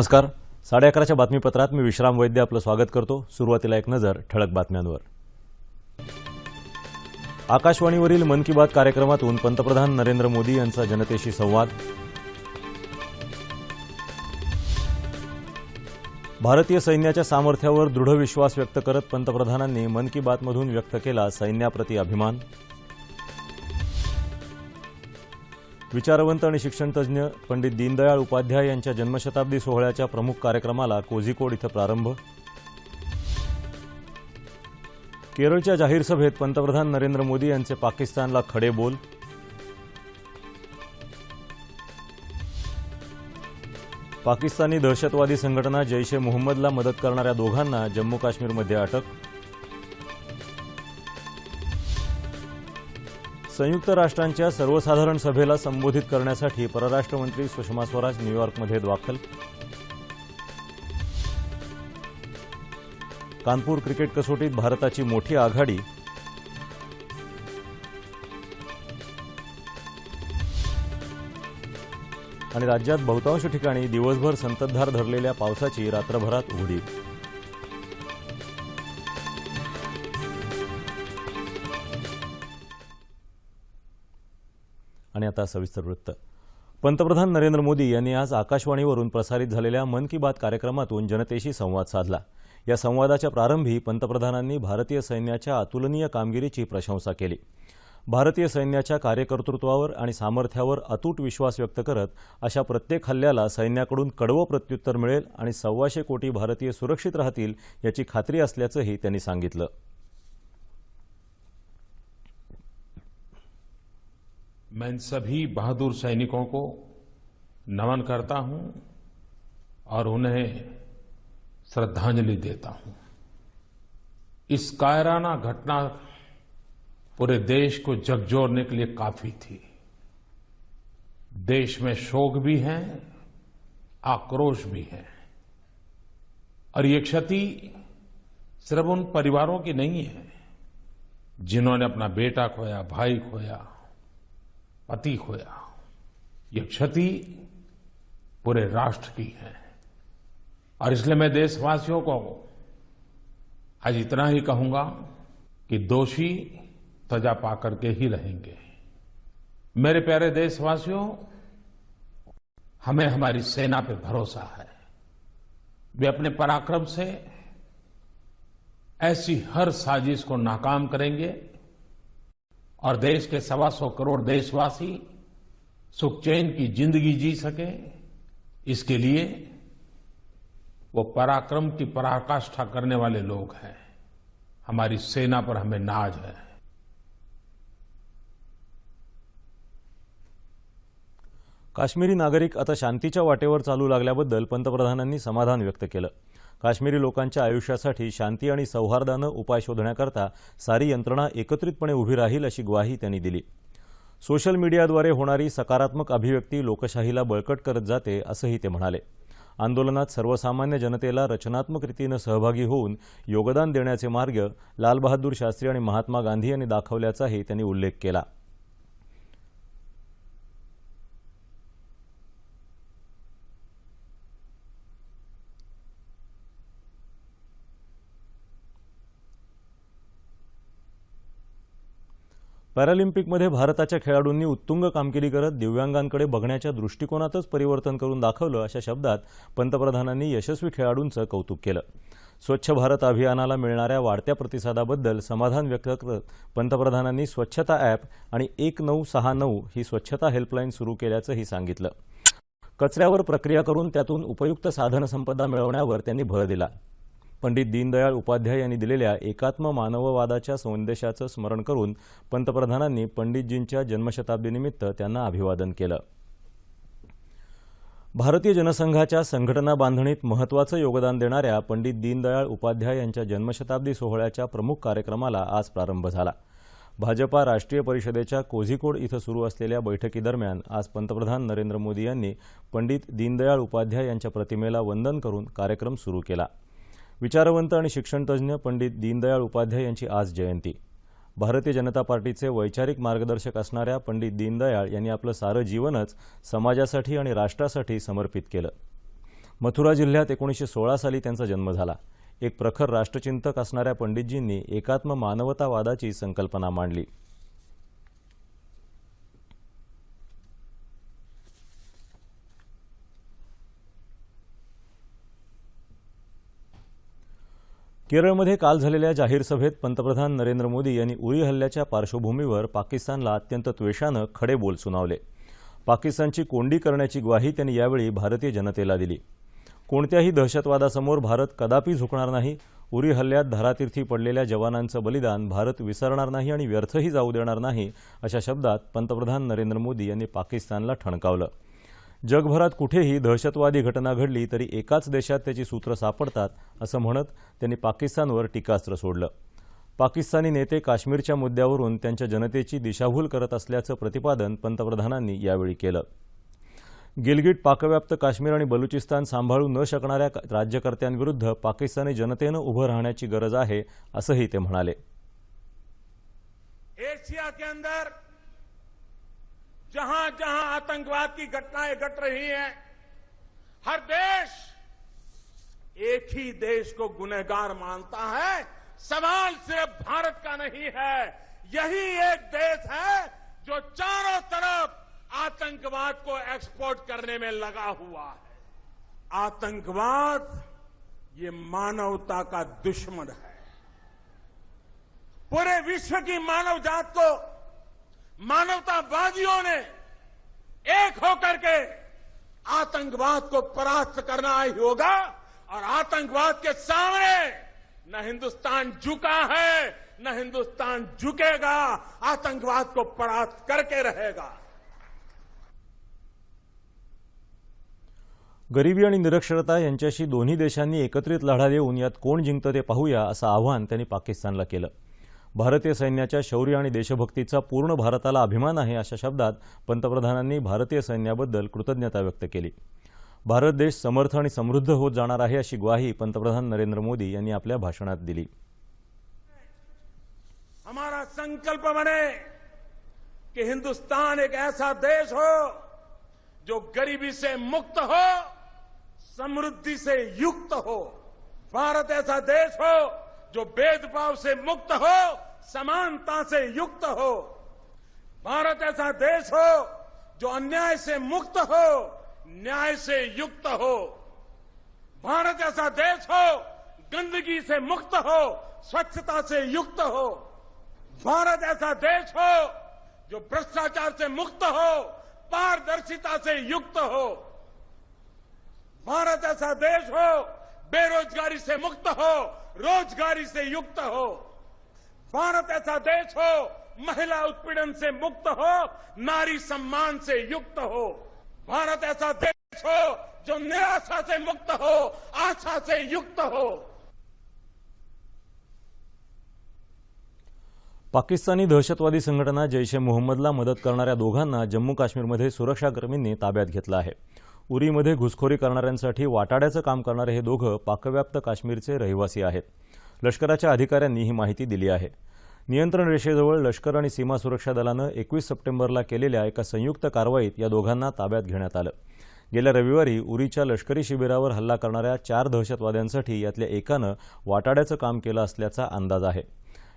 नमस्कार. साडे अकराच्या बातमीपत्रात मी विश्राम वैद्य आपलं स्वागत करतो. सुरुवातीला एक नजर ठळक बातम्यांवर. आकाशवाणीवरील मन की बात कार्यक्रमातून पंतप्रधान नरेंद्र मोदी यांचा जनतेशी संवाद. भारतीय सैन्याच्या सामर्थ्यावर दृढ विश्वास व्यक्त करत पंतप्रधानांनी मन की बातमधून व्यक्त केला सैन्याप्रती अभिमान. विचारवंत आणि शिक्षणतज्ज्ञ पंडित दीनदयाळ उपाध्याय यांच्या जन्मशताब्दी सोहळ्याच्या प्रमुख कार्यक्रमाला कोझिकोड इथं प्रारंभ. केरळच्या जाहीर सभेत पंतप्रधान नरेंद्र मोदी यांचे पाकिस्तानला खडे बोल. पाकिस्तानी दहशतवादी संघटना जैश ए मोहम्मदला मदत करणाऱ्या दोघांना जम्मू काश्मीरमध्ये अटक. संयुक्त राष्ट्रांच्या सर्वसाधारण सभेला संबोधित करण्यासाठी परराष्ट्र मंत्री सुषमा स्वराज न्यूयॉर्कमध्ये दाखल कानपूर क्रिकेट कसोटीत भारताची मोठी आघाडी. आणि राज्यात बहुतांश ठिकाणी दिवसभर संततधार धरलेल्या पावसाची रात्रभरात उघडीप. आता सविस्तर वृत्त. पंतप्रधान नरेंद्र मोदी यांनी आज आकाशवाणीवरून प्रसारित झालेल्या मन की बात कार्यक्रमातून जनतेशी संवाद साधला. या संवादाच्या प्रारंभी पंतप्रधानांनी भारतीय सैन्याच्या अतुलनीय कामगिरीची प्रशंसा केली. भारतीय सैन्याच्या कार्यकर्तृत्वावर आणि सामर्थ्यावर अतूट विश्वास व्यक्त करत अशा प्रत्येक हल्ल्याला सैन्याकडून कडवं प्रत्युत्तर मिळेल आणि सव्वाशे कोटी भारतीय सुरक्षित राहतील याची खात्री असल्याचंही त्यांनी सांगितलं. मैं इन सभी बहादुर सैनिकों को नमन करता हूँ और उन्हें श्रद्धांजलि देता हूँ। इस कायराना घटना पूरे देश को झकझोरने के लिए काफ़ी थी। देश में शोक भी है, आक्रोश भी है। और ये क्षति सिर्फ़ उन परिवारों की नहीं है, जिन्होंने अपना बेटा खोया, भाई खोया पति खोया ये क्षति पूरे राष्ट्र की है। और इसलिए मैं देशवासियों को आज इतना ही कहूँगा कि दोषी सजा पाकर के ही रहेंगे। मेरे प्यारे देशवासियों, हमें हमारी सेना पे भरोसा है। वे अपने पराक्रम से ऐसी हर साजिश को नाकाम करेंगे। और देश के सवा सौ करोड़ देशवासी सुख चैन की ज़िंदगी जी सके, इसके लिए वो पराक्रम की पराकाष्ठा करने वाले लोग हैं। हमारी सेना पर हमें नाज है। काश्मीरी नागरिक आता शांतीच्या वाटेवर चालू लागल्याबद्दल पंतप्रधानांनी समाधान व्यक्त केलं. काश्मीरी लोकांच्या आयुष्यासाठी शांती आणि सौहार्दानं उपाय शोधण्याकरता सारी यंत्रणा एकत्रितपणे उभी राहील अशी ग्वाही त्यांनी दिली. सोशल मीडियाद्वारे होणारी सकारात्मक अभिव्यक्ती लोकशाहीला बळकट करत जाते असंही ते म्हणाले. आंदोलनात सर्वसामान्य जनतेला रचनात्मक रीतीनं सहभागी होऊन योगदान देण्याचे मार्ग लालबहादूर शास्त्री आणि महात्मा गांधी यांनी दाखवल्याचाही त्यांनी उल्लेख केला. पॅरालिम्पिकमध्ये भारताच्या खेळाडूंनी उत्तुंग कामगिरी करत दिव्यांगांकडे बघण्याच्या दृष्टिकोनातच परिवर्तन करून दाखवलं अशा शब्दात पंतप्रधानांनी यशस्वी खेळाडूंचं कौतुक केलं. स्वच्छ भारत अभियानाला मिळणाऱ्या वाढत्या प्रतिसादाबद्दल समाधान व्यक्त करत पंतप्रधानांनी स्वच्छता ॲप आणि एक नऊ सहा नऊ ही स्वच्छता हेल्पलाईन सुरू केल्याचंही सांगितलं. कचऱ्यावर प्रक्रिया करून त्यातून उपयुक्त साधनसंपदा मिळवण्यावर त्यांनी भर दिला. पंडित दीनदयाळ उपाध्याय यांनी दिलेल्या एकात्म मानववादाच्या संदेशाचं स्मरण करून पंतप्रधानांनी पंडितजींच्या जन्मशताब्दीनिमित्त त्यांना अभिवादन केलं. भारतीय जनसंघाच्या संघटना बांधणीत महत्त्वाचं योगदान देणाऱ्या पंडित दीनदयाळ उपाध्याय यांच्या जन्मशताब्दी सोहळ्याच्या प्रमुख कार्यक्रमाला आज प्रारंभ झाला. भाजपा राष्ट्रीय परिषदेच्या कोझिकोड इथं सुरू असलेल्या बैठकीदरम्यान आज पंतप्रधान नरेंद्र मोदी यांनी पंडित दीनदयाळ उपाध्याय यांच्या प्रतिमेला वंदन करून कार्यक्रम सुरू केला. विचारवंत आणि शिक्षणतज्ज्ञ पंडित दीनदयाळ उपाध्याय यांची आज जयंती. भारतीय जनता पार्टीचे वैचारिक मार्गदर्शक असणाऱ्या पंडित दीनदयाळ यांनी आपलं सारं जीवनच समाजासाठी आणि राष्ट्रासाठी समर्पित केलं. मथुरा जिल्ह्यात एकोणीसशे सोळा साली त्यांचा जन्म झाला. एक प्रखर राष्ट्रचिंतक असणाऱ्या पंडितजींनी एकात्म मानवतावादाची संकल्पना मांडली. केरळमध्ये काल झालेल्या जाहीर सभेत पंतप्रधान नरेंद्र मोदी यांनी उरी हल्ल्याच्या पार्श्वभूमीवर पाकिस्तानला अत्यंत त्वेषानं खडे बोल सुनावले. पाकिस्तानची कोंडी करण्याची ग्वाही त्यांनी यावेळी भारतीय जनतेला दिली. कोणत्याही दहशतवादासमोर भारत कदापि झुकणार नाही. उरी हल्ल्यात धारातीर्थी पडलेल्या जवानांचं बलिदान भारत विसरणार नाही आणि व्यर्थही जाऊ देणार नाही अशा शब्दात पंतप्रधान नरेंद्र मोदी यांनी पाकिस्तानला ठणकावलं. जगभरात कुठेही दहशतवादी घटना घडली तरी एकाच देशात त्याची सूत्र सापडतात असं म्हणत त्यांनी पाकिस्तानवर टीकास्त्र सोडलं. पाकिस्तानी नेते काश्मीरच्या मुद्द्यावरून त्यांच्या जनतेची दिशाभूल करत असल्याचं प्रतिपादन पंतप्रधानांनी यावेळी केलं. गिलगिट पाकव्याप्त काश्मीर आणि बलुचिस्तान सांभाळू न शकणाऱ्या राज्यकर्त्यांविरुद्ध पाकिस्तानी जनतेनं उभं राहण्याची गरज आहे असंही ते म्हणाले. एशिया के अंदर जहाँ जहाँ आतंकवाद की घटनाएँ घट गट रही हैं, हर देश एक ही देश को गुनहगार मानता है। सवाल सिर्फ़ भारत का नहीं है, यही एक देश है जो चारों तरफ़ आतंकवाद को एक्सपोर्ट करने में लगा हुआ है। आतंकवाद, ये मानवता का दुश्मन है। पूरे विश्व की मानव जात को मानवतावादियों ने एक होकर के आतंकवाद को परास्त करना ही होगा और आतंकवाद के सामने न हिंदुस्तान झुका है, न हिंदुस्तान झुकेगा, आतंकवाद को परास्त करके रहेगा। गरिबी आणि निरक्षरता यांच्याशी दोन्ही देशांनी एकत्रित लढा देऊन यात कोण जिंकतं ते पाहूया असं आव्हान त्यांनी केलं. भारतीय सैन्याच्या शौर्य आणि देशभक्तीचा पूर्ण भारताला अभिमान आहे अशा शब्दात पंतप्रधानांनी भारतीय सैन्याबद्दल कृतज्ञता व्यक्त केली. भारत देश समर्थ आणि समृद्ध होत जाणार आहे अशी ग्वाही पंतप्रधान नरेंद्र मोदी यांनी आपल्या भाषणात दिली. हमारा संकल्प बने कि हिंदुस्तान एक ऐसा देश हो जो गरीबी से मुक्त हो समृद्धि से युक्त हो। भारत ऐसा देश हो जो भेदभाव से मुक्त हो, समानता से युक्त हो। भारत ऐसा देश हो जो अन्याय से मुक्त हो, न्याय से युक्त हो। भारत ऐसा देश हो, गंदगी से मुक्त हो, स्वच्छता से युक्त हो। भारत ऐसा देश हो जो भ्रष्टाचार से मुक्त हो, पारदर्शिता से युक्त हो। भारत ऐसा देश हो बेरोजगारी से मुक्त हो रोजगारी से युक्त हो। भारत ऐसा देश हो महिला उत्पीड़न से मुक्त हो नारी सम्मान से युक्त हो। भारत ऐसा देश हो जो निराशा से मुक्त हो आशा से युक्त हो। पाकिस्तानी दहशतवादी संघटना जैश ए मोहम्मदला मदत करणाऱ्या दोघांना जम्मू काश्मीरमध्ये सुरक्षाकर्मींनी ताब्यात घेतलं आहे. उरीमध्ये घुसखोरी करणाऱ्यांसाठी वाटाड्याचं काम करणारे हे दोघं पाकव्याप्त काश्मीरचे रहिवासी आहेत. लष्कराच्या अधिकाऱ्यांनी ही माहिती दिली आहे. नियंत्रण रेषेजवळ लष्कर आणि सीमा सुरक्षा दलानं एकवीस सप्टेंबरला केलेल्या एका संयुक्त कारवाईत या दोघांना ताब्यात घेण्यात आलं. गेल्या रविवारी उरीच्या लष्करी शिबिरावर हल्ला करणाऱ्या चार दहशतवाद्यांसाठी यातल्या एकानं वाटाड्याचं काम केलं असल्याचा अंदाज आहे.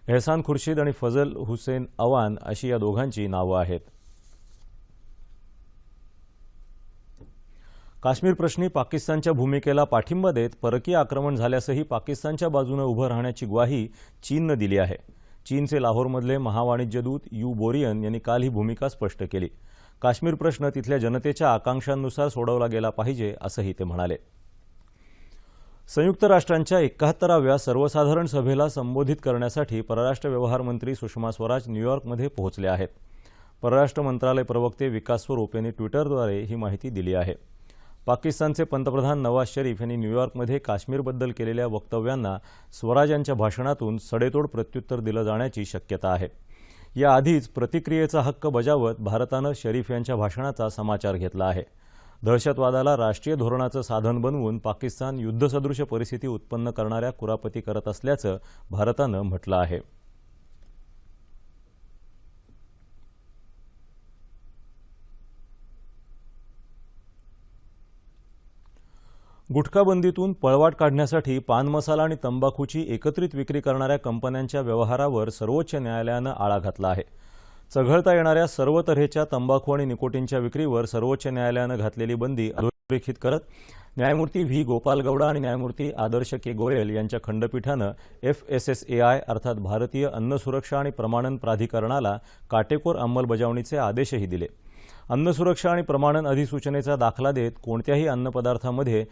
एहसान खुर्शीद आणि फजल हुसेन अवान अशी या दोघांची नावं आहेत. काश्मीर प्रश्नी पाकिस्तानच्या भूमिकेला पाठिंबा देत परकीय आक्रमण झाल्यासही पाकिस्तानच्या बाजूनं उभं राहण्याची ग्वाही चीननं दिली आहे. चीनचे लाहोरमधले महावाणिज्यदूत यू बोरियन यांनी काल ही भूमिका स्पष्ट केली. काश्मीर प्रश्न तिथल्या जनतेच्या आकांक्षांनुसार सोडवला गेला पाहिजे असंही ते म्हणाले. संयुक्त राष्ट्रांच्या एकाहत्तराव्या सर्वसाधारण सभेला संबोधित करण्यासाठी परराष्ट्र व्यवहार मंत्री सुषमा स्वराज न्यूयॉर्कमध्ये पोहोचले आहेत. परराष्ट्र मंत्रालय प्रवक्ते विकास स्वरूप यांनी ट्विटरद्वारे ही माहिती दिली आहे. पाकिस्तानचे पंतप्रधान नवाज शरीफ यांनी न्यूयॉर्कमध्ये काश्मीरबद्दल केलेल्या वक्तव्यांना स्वराज यांच्या भाषणातून सडेतोड प्रत्युत्तर दिलं जाण्याची शक्यता आहे. याआधीच प्रतिक्रियेचा हक्क बजावत भारतानं शरीफ यांच्या भाषणाचा समाचार घेतला आहे. दहशतवादाला राष्ट्रीय धोरणाचं साधन बनवून पाकिस्तान युद्धसदृश परिस्थिती उत्पन्न करणाऱ्या कुरापती करत असल्याचं भारतानं म्हटलं आहे. गुटखाबंदीतून पळवाट काढण्यासाठी पान मसाला आणि तंबाखूची एकत्रित विक्री करणाऱ्या कंपन्यांच्या व्यवहारावर सर्वोच्च न्यायालयानं आळा घातला आहे. चघळता येणाऱ्या सर्व तऱ्हेच्या तंबाखू आणि निकोटीनच्या विक्रीवर सर्वोच्च न्यायालयानं घातलेली बंदी अधोरेखित करत न्यायमूर्ती व्ही. गोपाल गौडा आणि न्यायमूर्ती आदर्श के. गोयल यांच्या खंडपीठानं F S S A I अर्थात भारतीय अन्न सुरक्षा आणि प्रमाणन प्राधिकरणाला काटेकोर अंमलबजावणीचे आदेशही दिले. अन्न सुरक्षा आणि प्रमाणन अधिसूचनेचा दाखला देत कोणत्याही अन्नपदार्थामध्ये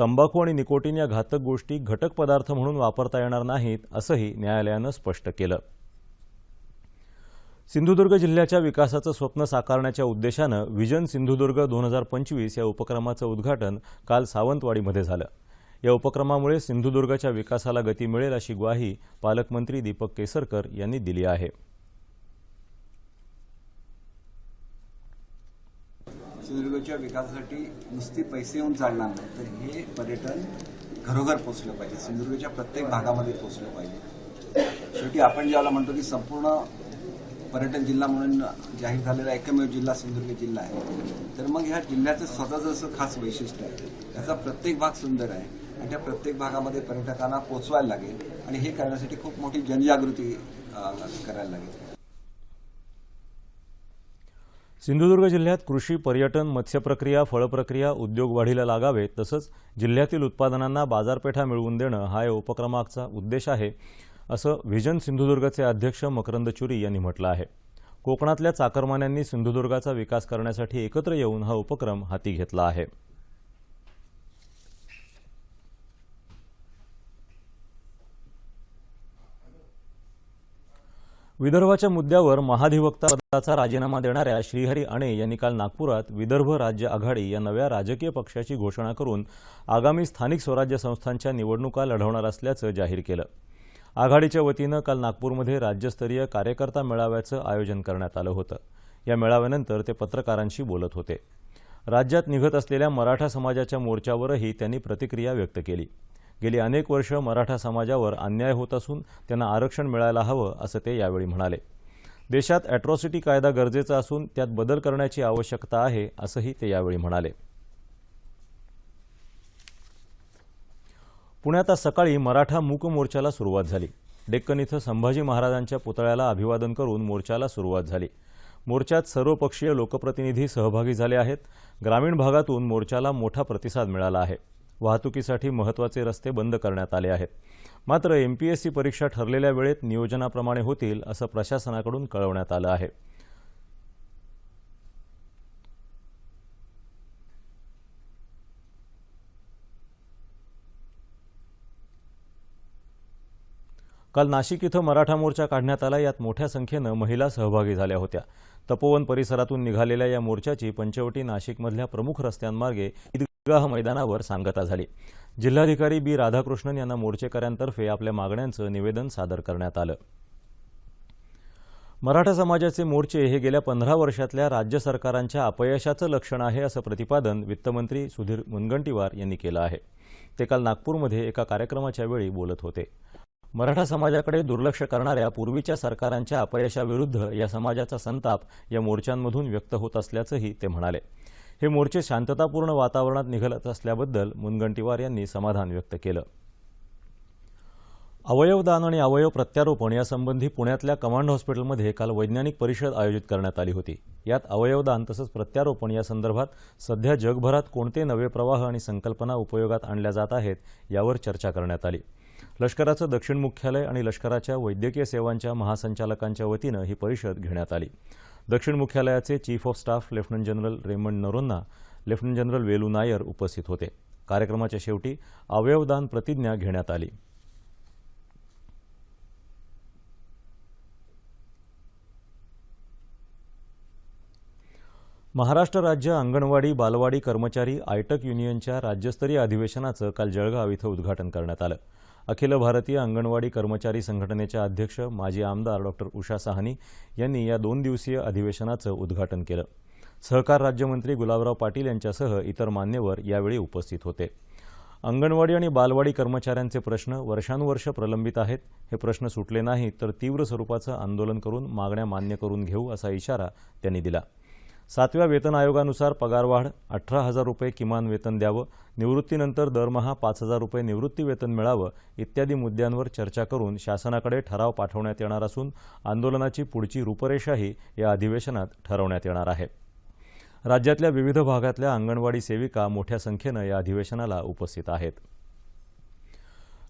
तंबाखू आणि निकोटीन या घातक गोष्टी घटक पदार्थ म्हणून वापरता येणार नाहीत असंही न्यायालयानं स्पष्ट केलं. सिंधुदुर्ग जिल्ह्याच्या विकासाचं स्वप्न साकारण्याच्या उद्देशानं विजन सिंधुदुर्ग दोन हजार पंचवीस या उपक्रमाचं उद्घाटन काल सावंतवाडीमध्ये झालं. या उपक्रमामुळे सिंधुदुर्गच्या विकासाला गती मिळेल अशी ग्वाही पालकमंत्री दीपक केसरकर यांनी दिली आहे. सिंधुदुर्गच्या विकासासाठी नुसती पैसे येऊन चालणार नाही. तर हे पर्यटन घरोघर पोचलं पाहिजे. सिंधुदुर्गच्या प्रत्येक भागामध्ये पोचलं पाहिजे. शेवटी आपण ज्याला म्हणतो की संपूर्ण पर्यटन जिल्हा म्हणून जाहीर झालेला एकमेव जिल्हा सिंधुदुर्ग जिल्हा आहे. तर मग ह्या जिल्ह्याचं स्वतःचं असं खास वैशिष्ट्य आहे. त्याचा प्रत्येक भाग सुंदर आहे आणि त्या प्रत्येक भागामध्ये पर्यटकांना पोचवायला लागेल आणि हे करण्यासाठी खूप मोठी जनजागृती करायला लागेल. सिंधुदुर्ग जिल्ह्यात कृषी पर्यटन मत्स्यप्रक्रिया फळप्रक्रिया उद्योग वाढीला लागावेत तसंच जिल्ह्यातील उत्पादनांना बाजारपेठा मिळवून देणं हा या उपक्रमाचा उद्देश आहे असं व्हिजन सिंधुदुर्गचे अध्यक्ष मकरंद चुरी यांनी म्हटलं आहे. कोकणातल्या चाकरमान्यांनी सिंधुदुर्गाचा विकास करण्यासाठी एकत्र येऊन हा उपक्रम हाती घेतला आहे. विदर्भाच्या मुद्द्यावर महाधिवक्ता पदाचा राजीनामा देणाऱ्या श्रीहरी अणे यांनी काल नागपुरात विदर्भ राज्य आघाडी या नव्या राजकीय पक्षाची घोषणा करून आगामी स्थानिक स्वराज्य संस्थांच्या निवडणुका लढवणार असल्याचं जाहीर केलं. आघाडीच्या वतीनं काल नागपूरमध्ये राज्यस्तरीय कार्यकर्ता मेळाव्याचं आयोजन करण्यात आलं होतं. या मेळाव्यानंतर ते पत्रकारांशी बोलत होते. राज्यात निघत असलेल्या मराठा समाजाच्या मोर्चावरही त्यांनी प्रतिक्रिया व्यक्त केली. गेली अनेक वर्ष मराठा समाजावर अन्याय होत असून त्यांना आरक्षण मिळायला हवं असं ते यावेळी म्हणाले. देशात अॅट्रॉसिटी कायदा गरजेचा असून त्यात बदल करण्याची आवश्यकता आहे असंही ते यावेळी म्हणाले. पुण्यात आज सकाळी मराठा मूक मोर्चाला सुरुवात झाली. डेक्कन इथं संभाजी महाराजांच्या पुतळ्याला अभिवादन करून मोर्चाला सुरुवात झाली. मोर्चात सर्वपक्षीय लोकप्रतिनिधी सहभागी झाले आहेत. ग्रामीण भागातून मोर्चाला मोठा प्रतिसाद मिळाला आहे. वाहतुकीसाठी महत्त्वाचे रस्ते बंद करण्यात आले आहेत. मात्र एमपीएससी परीक्षा ठरलेल्या वेळेत नियोजनाप्रमाणे होतील असं प्रशासनाकडून कळवण्यात आलं आहे. काल नाशिक इथं मराठा मोर्चा काढण्यात आला. यात मोठ्या संख्येनं महिला सहभागी झाल्या होत्या. तपोवन परिसरातून निघालेल्या या मोर्चाची पंचवटी नाशिकमधल्या प्रमुख रस्त्यांमार्गे ईदगाह मैदानावर सांगता झाली. जिल्हाधिकारी बी. राधाकृष्णन यांना मोर्चेकऱ्यांतर्फे आपल्या मागण्यांचं निवेदन सादर करण्यात आलं. मराठा समाजाचे मोर्चे हे गेल्या पंधरा वर्षातल्या राज्य सरकारांच्या अपयशाचं लक्षण आहे असं प्रतिपादन वित्तमंत्री सुधीर मुनगंटीवार यांनी केलं आहे. ते काल नागपूरमध्ये एका कार्यक्रमाच्या वेळी बोलत होते. मराठा समाजाकडे दुर्लक्ष करणाऱ्या पूर्वीच्या सरकारांच्या अपयशाविरुद्ध या समाजाचा संताप या मोर्चांमधून व्यक्त होत असल्याचंही ते म्हणाले. हे मोर्चे शांततापूर्ण वातावरणात निघत असल्याबद्दल मुनगंटीवार यांनी समाधान व्यक्त केलं. अवयवदान आणि अवयव प्रत्यारोपण यासंबंधी पुण्यातल्या कमांड हॉस्पिटलमध्ये काल वैज्ञानिक परिषद आयोजित करण्यात आली होती. यात अवयवदान तसंच प्रत्यारोपण या संदर्भात सध्या जगभरात कोणते नवे प्रवाह आणि संकल्पना उपयोगात आणल्या जात आहेत यावर चर्चा करण्यात आली. लष्कराचं दक्षिण मुख्यालय आणि लष्कराच्या वैद्यकीय सेवांच्या महासंचालकांच्या वतीनं ही परिषद घेण्यात आली. दक्षिण मुख्यालयाचे chief of staff lieutenant general Raymond Noronha lieutenant general Velu Nair उपस्थित होते. कार्यक्रमाच्या शेवटी अवयवदान प्रतिज्ञा घेण्यात आली. महाराष्ट्र राज्य अंगणवाडी बालवाडी कर्मचारी आयटक युनियनच्या राज्यस्तरीय अधिवेशनाचं काल जळगाव इथं उद्घाटन करण्यात आलं. अखिल भारतीय अंगणवाडी कर्मचारी संघटनेच्या अध्यक्ष माजी आमदार डॉक्टर उषा साहनी यांनी या दोन दिवसीय अधिवेशनाचं उद्घाटन केलं. सहकार राज्यमंत्री गुलाबराव पाटील यांच्यासह इतर मान्यवर यावेळी उपस्थित होते. अंगणवाडी आणि बालवाडी कर्मचाऱ्यांचे प्रश्न वर्षानुवर्ष प्रलंबित आहेत. हे प्रश्न सुटले नाहीत तर तीव्र स्वरूपाचं आंदोलन करून मागण्या मान्य करून घेऊ असा इशारा त्यांनी दिला. सातव्या वेतन आयोगानुसार पगारवाढ अठरा हजार रुपये किमान वेतन द्यावं निवृत्तीनंतर दरमहा पाच हजार रुपये निवृत्ती वेतन मिळावं इत्यादी मुद्द्यांवर चर्चा करून शासनाकडे ठराव पाठवण्यात येणार असून आंदोलनाची पुढची रूपरेषाही या अधिवेशनात ठरवण्यात येणार आहे. राज्यातल्या विविध भागातल्या अंगणवाडी सेविका मोठ्या संख्येनं या अधिवेशनाला उपस्थित आहेत.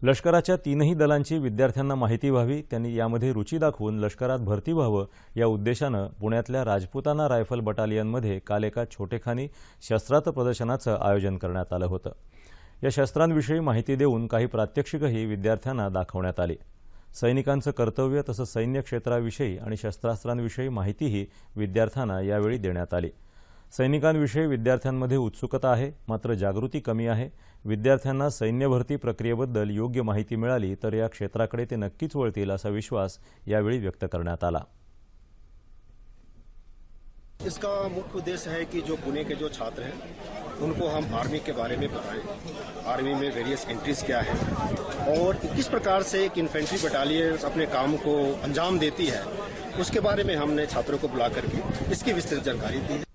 लष्कराच्या तीनही दलांची विद्यार्थ्यांना माहिती व्हावी त्यांनी यामध्ये रुची दाखवून लष्करात भरती व्हावं या उद्देशानं पुण्यातल्या राजपुताना रायफल बटालियनमध्ये काल एका छोटेखानी शस्त्रास्त्र प्रदर्शनाचं आयोजन करण्यात आलं होतं. या शस्त्रांविषयी माहिती देऊन काही प्रात्यक्षिकही विद्यार्थ्यांना दाखवण्यात आली. सैनिकांचं कर्तव्य तसंच सैन्य क्षेत्राविषयी आणि शस्त्रास्त्रांविषयी माहितीही विद्यार्थ्यांना यावेळी देण्यात आली. सैनिकांविषयी विद्यार्थ्यांमध्ये उत्सुकता आहे, मात्र जागृती कमी आहे. विद्यार्थ्यांना सैन्य भरती प्रक्रियेबद्दल योग्य माहिती मिळाली तर या क्षेत्राकडे ते नक्कीच वळतील असा विश्वास यावेळी व्यक्त करण्यात आला. इसका मुख्य उद्देश्य है कि जो पुणे के जो छात्र हैं, उनको हम आर्मी के बारे में बताएँ आर्मी में वेरियस एंट्रीज क्या है और किस प्रकार से एक इन्फेंट्री बटालियन अपने काम को अंजाम देती है, उसके बारे में हमने छात्रों को बुला करके इसकी विस्तृत जानकारी दी है।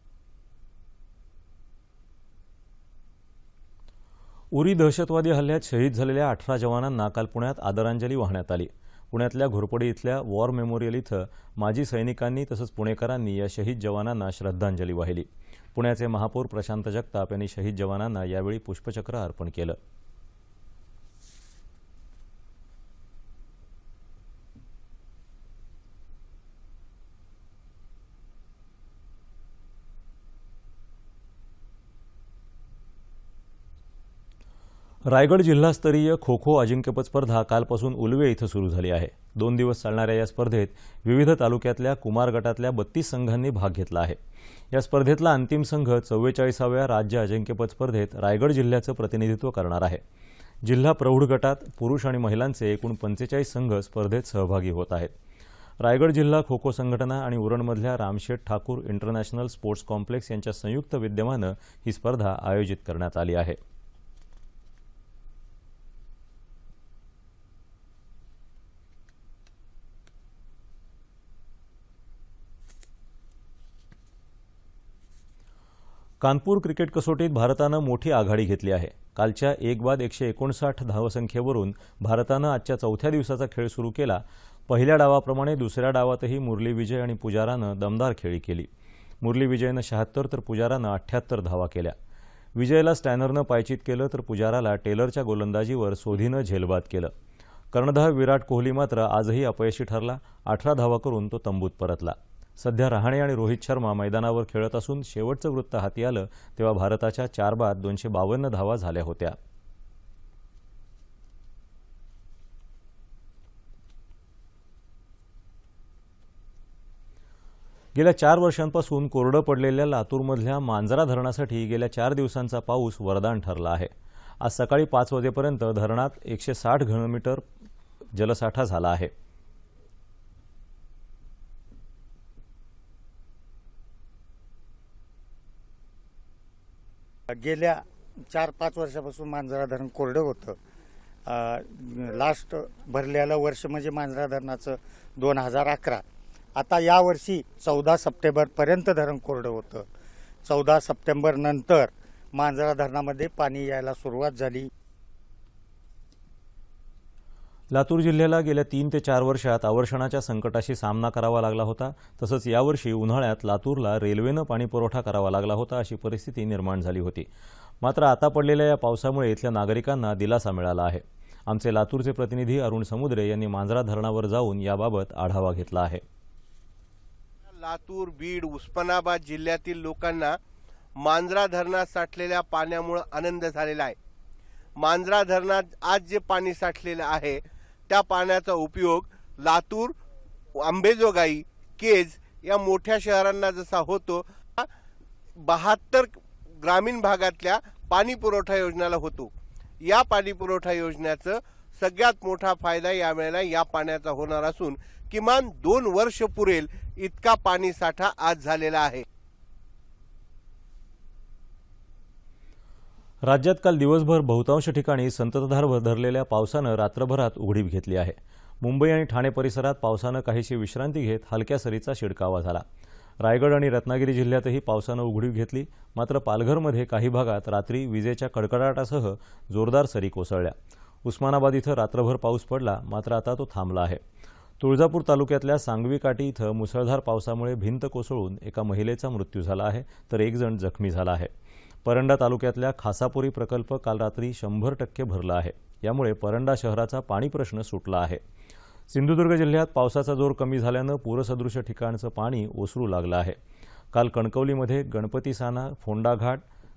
उरी दहशतवादी हल्ल्यात शहीद झालेल्या अठरा जवानांना काल पुण्यात आदरांजली वाहण्यात आली. पुण्यातल्या घोरपडी इथल्या वॉर मेमोरियल इथं माजी सैनिकांनी तसंच पुणेकरांनी या शहीद जवानांना श्रद्धांजली वाहिली. पुण्याचे महापौर प्रशांत जगताप यांनी शहीद जवानांना यावेळी पुष्पचक्र अर्पण केलं. रायगड जिल्हास्तरीय खो खो अजिंक्यपद स्पर्धा कालपासून उलवे इथं सुरू झाली आहे. दोन दिवस चालणाऱ्या या स्पर्धेत विविध तालुक्यातल्या कुमार गटातल्या बत्तीस संघांनी भाग घेतला आहे. या स्पर्धेतला अंतिम संघ चव्वेचाळीसाव्या राज्य अजिंक्यपद स्पर्धेत रायगड जिल्ह्याचं प्रतिनिधित्व करणार आहे. जिल्हा प्रौढ गटात पुरुष आणि महिलांचे एकूण पंचेचाळीस संघ स्पर्धेत सहभागी होत आहेत. रायगड जिल्हा खो खो संघटना आणि उरणमधल्या Ramsheth Thakur international sports complex यांच्या संयुक्त विद्यमानं ही स्पर्धा आयोजित करण्यात आली आहे. कानपूर क्रिकेट कसोटीत भारतानं मोठी आघाडी घेतली आहे. कालच्या एक बाद एकशे एकोणसाठ धावसंख्येवरून भारतानं आजच्या चौथ्या दिवसाचा खेळ सुरू केला. पहिल्या डावाप्रमाणे दुसऱ्या डावातही मुरली विजय आणि पुजारानं दमदार खेळी केली. मुरली विजयनं शहात्तर तर पुजारानं अठ्ठ्याहत्तर धावा केल्या. विजयला स्टॅनरनं पायचित केलं तर पुजाराला टेलरच्या गोलंदाजीवर सोधीनं झेलबाद केलं. कर्णधार विराट कोहली मात्र आजही अपयशी ठरला. अठरा धावा करून तो तंबूत परतला. सध्या रहाणे आणि रोहित शर्मा मैदानावर खेळत असून शेवटचं वृत्त हाती आलं तेव्हा भारताच्या चार बाद दोनशे बावन्न धावा झाल्या होत्या. गेल्या चार वर्षांपासून कोरडं पडलेल्या लातूरमधल्या मांजरा धरणासाठी गेल्या चार दिवसांचा पाऊस वरदान ठरला आहे. आज सकाळी पाच वाजेपर्यंत धरणात एकशे साठ घनमीटर जलसाठा झाला आहे. गेल्या चार पाच वर्षापासून मांजरा धरण कोरडं होतं. लास्ट भरलेलं वर्ष म्हणजे मांजरा धरणाचं दोन हजार अकरा. आता यावर्षी चौदा सप्टेंबरपर्यंत धरण कोरडं होतं. चौदा सप्टेंबरनंतर मांजरा धरणामध्ये पाणी यायला सुरुवात झाली. लातूर जिल्ह्याला गेल्या तीन ते चार वर्षात आवर्षणाच्या संकटाशी सामना करावा लागला होता. तसंच यावर्षी उन्हाळ्यात लातूरला रेल्वेनं पाणीपुरवठा करावा लागला होता अशी परिस्थिती निर्माण झाली होती. मात्र आता पडलेल्या या पावसामुळे इथल्या नागरिकांना दिलासा मिळाला आहे. आमचे लातूरचे प्रतिनिधी अरुण समुद्रे यांनी मांजरा धरणावर जाऊन याबाबत आढावा घेतला आहे. लातूर बीड उस्मानाबाद जिल्ह्यातील लोकांना मांजरा धरणात साठलेल्या पाण्यामुळे आनंद झालेला आहे. मांजरा धरणात आज जे पाणी साठलेलं आहे त्या पाण्याचा उपयोग लातूर आंबेजोगाई केज या मोठ्या शहरांना जसा होतो बहात्तर ग्रामीण भागातल्या पाणी पुरवठा योजनेला होतो. या पाणी पुरवठा योजनेचं सगळ्यात मोठा फायदा यावेळेला या पाण्याचा होणार असून किमान दोन वर्ष पुरेल इतका पाणी साठा आज झालेला आहे. राज्यात काल दिवसभर बहुतांश ठिकाणी संततधार धरलेल्या पावसानं रात्रभरात उघडीप घेतली आहे. मुंबई आणि ठाणे परिसरात पावसानं काहीशी विश्रांती घेत हलक्या सरीचा शिडकावा झाला. रायगड आणि रत्नागिरी जिल्ह्यातही पावसानं उघडीप घेतली मात्र पालघरमध्ये काही भागात रात्री विजेच्या कडकडाटासह जोरदार सरी कोसळल्या. उस्मानाबाद इथं रात्रभर पाऊस पडला मात्र आता तो थांबला आहे. तुळजापूर तालुक्यातल्या सांगवी काठी इथं मुसळधार पावसामुळे भिंत कोसळून एका महिलेचा मृत्यू झाला आहे तर एक जण जखमी झाला आहे. परंडा तालुक्यातल्या खासापुरी प्रकल्प काल रात्री शंभर टक्के भरला आहे. यामुळे परंडा शहराचा पाणी प्रश्न सुटला आहे. सिंधुदुर्ग जिल्ह्यात पावसाचा जोर कमी झाल्यानं पूरसदृश ठिकाणचं पाणी ओसरू लागलं आहे. काल कणकवलीमध्ये गणपती साना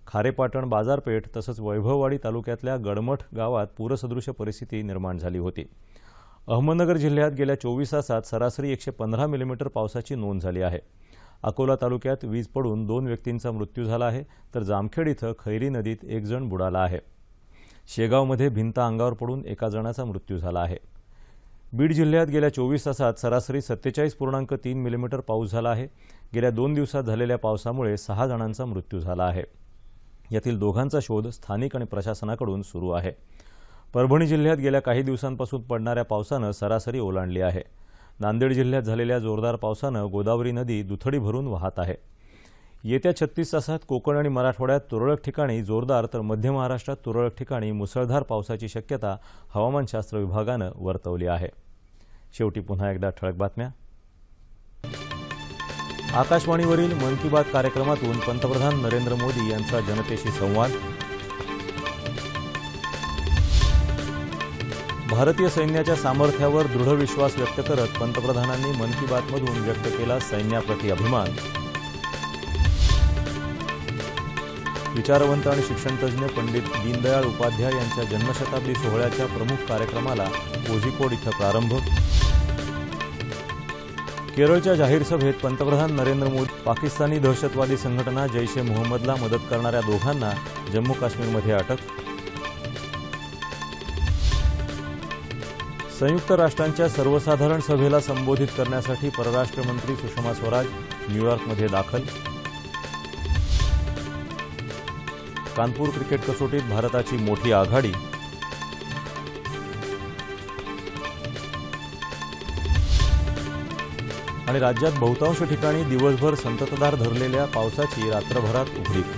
खारेपाटण बाजारपेठ तसंच वैभववाडी तालुक्यातल्या गडमठ गावात पूरसदृश परिस्थिती निर्माण झाली होती. अहमदनगर जिल्ह्यात गेल्या चोवीस तासात सरासरी एकशे पंधरा मिलीमीटर पावसाची नोंद झाली आहे. अकोला तालुक्यात वीज पडून दोन व्यक्तींचा मृत्यू झाला आहे तर जामखेड इथं खैरी नदीत एक जण बुडाला आहे. शेगावमध्ये भिंत अंगावर पडून एका जणाचा मृत्यू झाला आहे. बीड जिल्ह्यात गेल्या चोवीस तासात सरासरी सत्तेचाळीस पूर्णांक तीन मिलीमीटर पाऊस झाला आहे. गेल्या दोन दिवसात झालेल्या पावसामुळे सहा जणांचा मृत्यू झाला आहे. यातील दोघांचा शोध स्थानिक आणि प्रशासनाकडून सुरू आहे. परभणी जिल्ह्यात गेल्या काही दिवसांपासून पडणाऱ्या पावसानं सरासरी ओलांडली आहे. नांदेड जिल्ह्यात झालेल्या जोरदार पावसानं गोदावरी नदी दुथडी भरून वाहत आहे. येत्या छत्तीस तासात कोकण आणि मराठवाड्यात तुरळक ठिकाणी जोरदार तर मध्य महाराष्ट्रात तुरळक ठिकाणी मुसळधार पावसाची शक्यता हवामानशास्त्र विभागानं वर्तवली आहे. शेवटी पुन्हा एकदा ठळक बातम्या. आकाशवाणीवरील मन की बात कार्यक्रमातून पंतप्रधान नरेंद्र मोदी यांचा जनतेशी संवाद. भारतीय सैन्याच्या सामर्थ्यावर दृढ विश्वास व्यक्त करत पंतप्रधानांनी मन की बातमधून व्यक्त केला सैन्याप्रती अभिमान. विचारवंत आणि शिक्षणतज्ज्ञ पंडित दीनदयाळ उपाध्याय यांच्या जन्मशताब्दी सोहळ्याच्या प्रमुख कार्यक्रमाला कोझिकोड इथं प्रारंभ. केरळच्या जाहीर सभेत पंतप्रधान नरेंद्र मोदी पाकिस्तानी दहशतवादी संघटना जैश ए मोहम्मदला मदत करणाऱ्या दोघांना जम्मू काश्मीरमध्ये अटक. संयुक्त राष्ट्रांच्या सर्वसाधारण सभेला संबोधित करण्यासाठी परराष्ट्र मंत्री सुषमा स्वराज न्यूयॉर्कमध्ये दाखल. कानपूर क्रिकेट कसोटीत भारताची मोठी आघाडी. आणि राज्यात बहुतांश ठिकाणी दिवसभर संततधार धरलेल्या पावसाची रात्रभरात उघडीप.